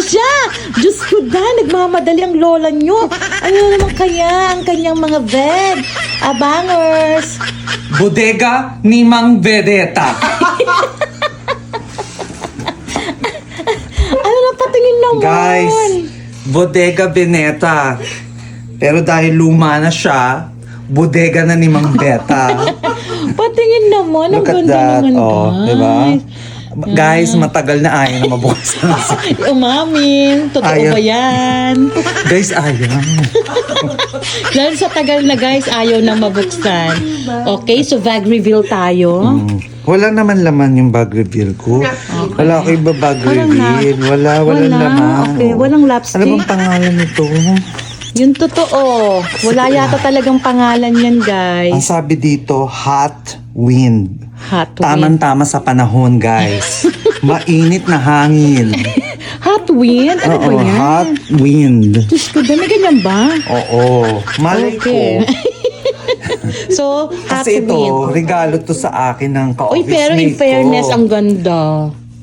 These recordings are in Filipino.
naman siya. Diyos ko da, nagmamadali ang lola nyo. Ano naman kaya ang kanyang mga veg? Abangers. Bodega ni Mang Vedeta. Ano na patingin naman? Guys, Bodega Veneta. Pero dahil luma na siya, bodega na ni Mang Beta. Patingin naman. Ang Look at ganda that. naman, Oh, guys. diba? Guys, matagal na ayaw na mabukas. Umamin. Totoo Ayaw. ba yan? guys, ayaw. Dahil sa tagal na guys, ayaw nang mabuksan. Okay, so bag reveal tayo. Mm. Wala naman laman yung bag reveal ko. Wala ko iba bag Walang na- reveal. Wala, wala, Wala, laman. okay. Walang lipstick. Ano bang pangalan nito? Yung totoo. Wala yata talagang pangalan yan, Ang guys. sabi dito, hot wind. Hot wind. Tamang-tama sa panahon, guys. Mainit na hangin. Hot wind? Ano ba Oo, yan? hot wind. Diyos ko, dami ganyan ba? Oo. Malay Okay. ko. so, hot Kasi ito, wind. regalo to sa akin ng Uy, ka-office pero in mate fairness, ko. ang ganda.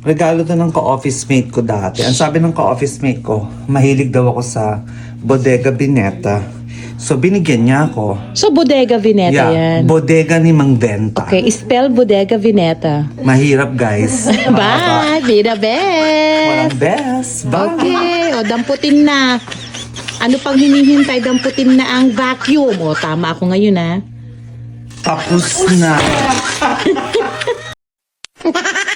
Regalo to ng ka-office mate ko dati. Ang sabi ng ka-office mate ko, mahilig daw ako sa Bodega Bineta. So, binigyan niya ako. So, Bodega Vineta yeah, yan. bodega ni Mang Denta. Okay, spell Bodega Vineta. Mahirap, guys. Bye! Be the best! Walang best. Bye! Okay, o damputin na. Ano pang hinihintay? Damputin na ang vacuum. O, tama ako ngayon, ha? Tapos na.